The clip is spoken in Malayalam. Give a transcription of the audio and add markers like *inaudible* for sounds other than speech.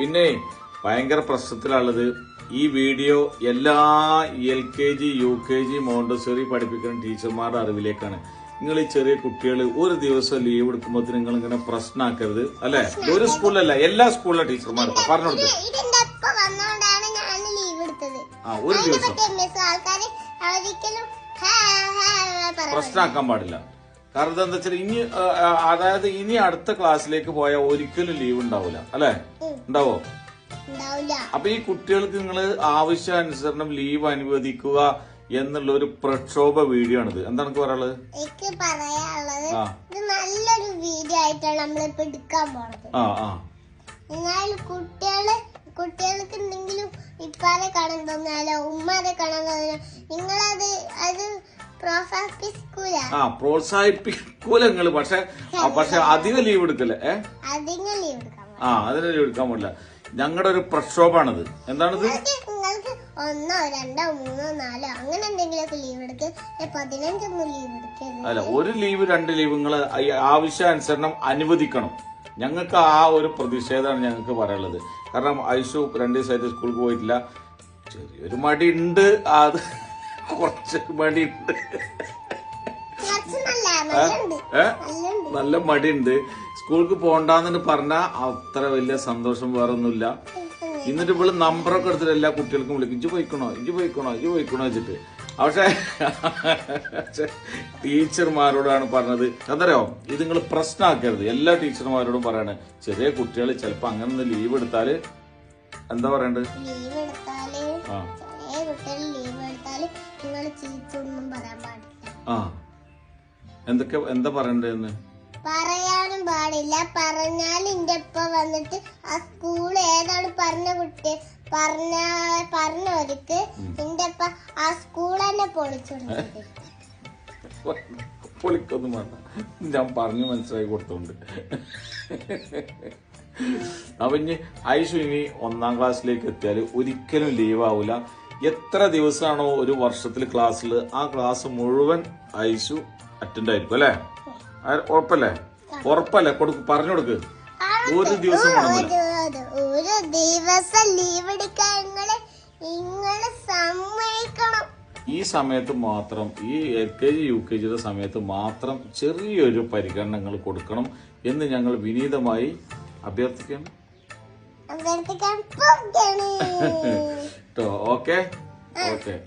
പിന്നെ ഭയങ്കര പ്രശ്നത്തിലുള്ളത് ഈ വീഡിയോ എല്ലാ L K G U K G Montessori പഠിപ്പിക്കുന്ന ടീച്ചർമാരുടെ അറിവിലേക്കാണ് നിങ്ങൾ ഈ ചെറിയ കുട്ടികൾ ഒരു ദിവസം ലീവ് എടുക്കുമ്പോൾ നിങ്ങൾ ഇങ്ങനെ പ്രശ്നമാക്കരുത് അല്ലെ ഒരു സ്കൂളിലല്ല എല്ലാ സ്കൂളിലെ ടീച്ചർമാർക്കും പറഞ്ഞു കൊടുത്തു ആ ഒരു ദിവസം. പ്രശ്നമാക്കാൻ പാടില്ല കാരണം എന്താ വെച്ചാൽ ഇനി അതായത് ഇനി അടുത്ത ക്ലാസ്സിലേക്ക് പോയാൽ ഒരിക്കലും ലീവ് ഉണ്ടാവില്ല അല്ലെ? ഉണ്ടാവോ? അപ്പൊ ഈ കുട്ടികൾക്ക് നിങ്ങൾ ആവശ്യാനുസരണം ലീവ് അനുവദിക്കുക എന്നുള്ള ഒരു പ്രക്ഷോഭ വീഡിയോ ആണിത്. എന്താണ് പറയാനുള്ളത്? എനിക്ക് പറയാനുള്ളത് ആ. ഇത് നല്ലൊരു വീഡിയോ ആയിട്ടാണ് നമ്മളിപ്പോ എടുക്കാൻ പോണത്. ആ ആ. എന്നാൽ കുട്ടികൾ കുട്ടികൾക്ക് എന്തെങ്കിലും ഇപ്പാരെ കാണാൻ തോന്നിയാലോ ഉമ്മാരെ കാണാൻ തോന്നിയാലോ നിങ്ങളത് അത് ആ പ്രോത്സാഹിപ്പിക്കൂലങ്ങൾ പക്ഷെ പക്ഷെ അധികം ലീവ് എടുക്കില്ല? ഏ? അതിന് ലീവ് എടുക്കാൻ ആ അതിന് ലീവ് എടുക്കാൻ പാടില്ല. ഞങ്ങളുടെ ഒരു പ്രക്ഷോഭാണത് എന്താണിത്? ഒന്നോ രണ്ടോ മൂന്നോ നാലോ അങ്ങനെ എന്തെങ്കിലുമൊക്കെ ലീവ് എടുക്ക്. ഏ, പതിനഞ്ചൊന്നും ലീവ് എടുക്കരുത്. അല്ല ഒരു ലീവ് രണ്ട് ലീവ് നിങ്ങൾ ആവശ്യാനുസരണം അനുവദിക്കണം. ഞങ്ങൾക്ക് ആ ഒരു പ്രതിഷേധമാണ് ഞങ്ങൾക്ക് പറയാനുള്ളത്. കാരണം ഐഷു രണ്ട് ദിവസമായിട്ട് സ്കൂളിൽ പോയിട്ടില്ല. ചെറിയൊരു മടി ഉണ്ട് അത് കുറച്ച് നല്ലുണ്ട്. നല്ല മടിയുണ്ട്. സ്കൂൾക്ക് പോണ്ടെന്ന് പറഞ്ഞാൽ അത്ര വലിയ സന്തോഷം വേറെ ഒന്നുമില്ല എന്നിട്ട് ഇവൾ നമ്പറൊക്കെ എടുത്തിട്ട് എല്ലാ കുട്ടികൾക്കും വിളിക്കും. ഇഞ്ചു പോയിക്കണോ? ഇഞ്ചു പോയിക്കണോ? ഇഞ്ചു പോയിക്കണോ വെച്ചിട്ട്. പക്ഷെ ടീച്ചർമാരോടാണ് പറഞ്ഞത്. എന്തറിയോ ഇത് നിങ്ങൾ പ്രശ്നമാക്കരുത് എല്ലാ ടീച്ചർമാരോടും പറയാണ്. ചെറിയ കുട്ടികൾ ചിലപ്പോ അങ്ങനെ ഒന്ന് ലീവ് എടുത്താൽ എന്താ പറയണ്ടത് കുട്ടികൾ ലീവ് എടുത്താൽ നിങ്ങൾ ചീത്തൊന്നും പറയാൻ പാടില്ല. ആ. എന്തൊക്കെ എന്താ പറയണ്ടതെന്ന് പറയാനും പാടില്ല. പറഞ്ഞാൽ എന്റെ ഉപ്പ വന്നിട്ട് ആ സ്കൂൾ ഏതാണ് പറഞ്ഞ കുട്ടി? പറഞ്ഞ പറഞ്ഞവർക്ക് എന്റെ ഉപ്പ ആ സ്കൂൾ തന്നെ പൊളിച്ചു പൊളിക്കൊന്നും വേണ്ട. ഞാൻ പറഞ്ഞു മനസ്സിലാക്കി കൊടുത്തോണ്ട്. അപ്പൊ ഇനി ഐഷു ഇനി ഒന്നാം ക്ലാസ്സിലേക്ക് എത്തിയാൽ ഒരിക്കലും ലീവ് ആവൂല. എത്ര ദിവസമാണോ ഒരു വർഷത്തിൽ ക്ലാസ്സിൽ ആ ക്ലാസ് മുഴുവൻ ഐഷു അറ്റൻഡ് ആയിരിക്കും അല്ലേ? ഉറപ്പല്ലേ? ഉറപ്പല്ലേ? കൊടുക്ക് പറഞ്ഞു കൊടുക്ക്. ഒരു ദിവസം ഒരു ദിവസം ലീവ് എടുക്കാൻ സമ്മതിക്കണം. ഈ സമയത്ത് മാത്രം ഈ L K G U K ജിയുടെ സമയത്ത് മാത്രം ചെറിയൊരു പരിഗണനകൾ കൊടുക്കണം എന്ന് ഞങ്ങൾ വിനീതമായി അഭ്യർത്ഥിക്കാം *laughs* the okay okay